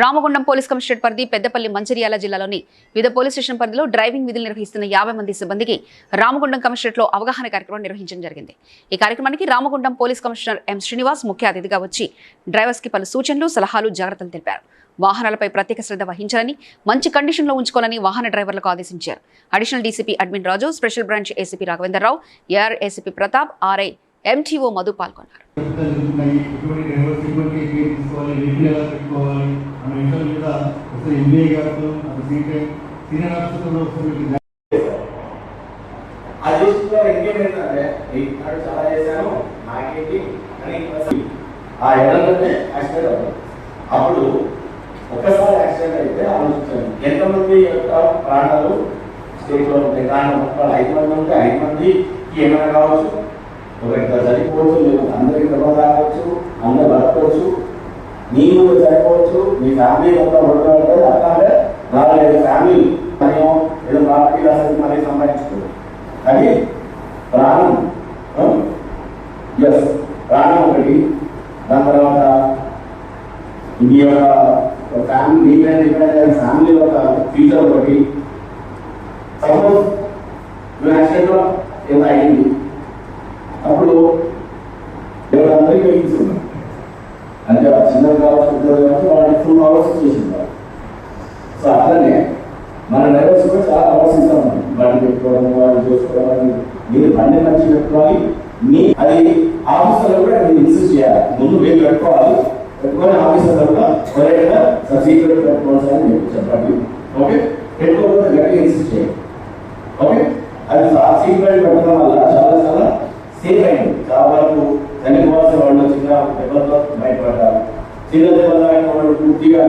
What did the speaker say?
Ramagundam police commissionerate పరిధి పెద్దపల్లి మంచిర్యాల జిల్లాలోని వివిధ పోలీస్ స్టేషన్ పరిధిలో డ్రైవింగ్ విధులు నిర్వహిస్తున్న యాభై మంది సిబ్బందికి రామగుండం కమిషనరేట్లో అవగాహన కార్యక్రమం నిర్వహించడం జరిగింది. ఈ కార్యక్రమానికి Ramagundam police commissioner M Srinivas ముఖ్య అతిథిగా వచ్చి డ్రైవర్స్కి పలు సూచనలు సలహాలు జాగ్రత్తలు తెలిపారు. వాహనాలపై ప్రత్యేక శ్రద్ధ వహించాలని మంచి కండిషన్లో ఉంచుకోవాలని వాహన డ్రైవర్లకు ఆదేశించారు. Additional DCP admin Raju special branch ACP Raghavendra Rao AR ACP Pratap RI MTO Madhu పాల్గొన్నారు. మన ఇంటర్ మీద ఒకసారి ఎంబీఏ గారితో అట్ సీనియర్ సీనియర్ ఆఫీసర్తో ఒకసారి ఆ ఇంకేమైందంటే ఇక్కడ చాలా చేశాను నాకేంటి? అని ఆ ఎడలనే యాక్సిడెంట్ అప్పుడు ఒక్కసారి యాక్సిడెంట్ అయితే ఆలోచించాను. ఎంతమంది యొక్క ప్రాణాలు స్టేట్లో ఉంటాయి? కానీ ఒక ఐదు మంది ఉంటే ఐదు మందికి ఏమైనా కావచ్చు? ఒకరికి చనిపోవచ్చు అందరికీ అందరికి నీవు చనిపోవచ్చు మీ ఫ్యామిలీ మొత్తం ఉండవచ్చు అట్లాగే నాలుగైదు ఫ్యామిలీ మరియు ఏదో ప్రాపర్టీ రాసేది మరీ సంపాదించుకోవచ్చు కానీ ప్రాణం. ఎస్ ప్రాణం ఒకటి. దాని తర్వాత మీ యొక్క ఫ్యామిలీ మీ పైన డిపెండ్ ఫ్యామిలీ ఒక ఫ్యూచర్ ఒకటి. సపోజ్ నువ్వు యాక్సిడెంట్లో ఏదో అయింది అప్పుడు ఎవరందరికీ వెహికల్స్ అంటే ఆ చిన్నది కావచ్చు పెద్దది కావచ్చు వాళ్ళకి ఫుల్ అవర్స్ చేసింది సో మన డ్రైవర్స్ కూడా చాలా అవర్స్ ఇస్తాం బండి పెట్టుకోవడం వాళ్ళు చూసుకోవడం మీరు బండి మంచి పెట్టుకోవాలి. మీ అది ఆఫీసర్లో కూడా మీరు ఇన్సిస్ట్ చేయాలి. ముందు మీరు పెట్టుకోవాలి. పెట్టుకొని ఆఫీసర్లో కూడా ఎవరైనా సీక్రెట్ పెట్టుకోవాలి అని చెప్పి చెప్పండి. ఓకే? పెట్టుకోకపోతే గట్టిగా ఇన్సిస్ట్ చేయాలి ఓకే? అది సీక్రెట్ పెట్టడం వల్ల చాలా చాలా సేఫ్ అయింది. చాలా వరకు చనిపోవాల్సిన వాళ్ళు చిన్న దెబ్బలతో బయటపడ్డారు. చిన్న దెబ్బలు వాళ్ళు పూర్తిగా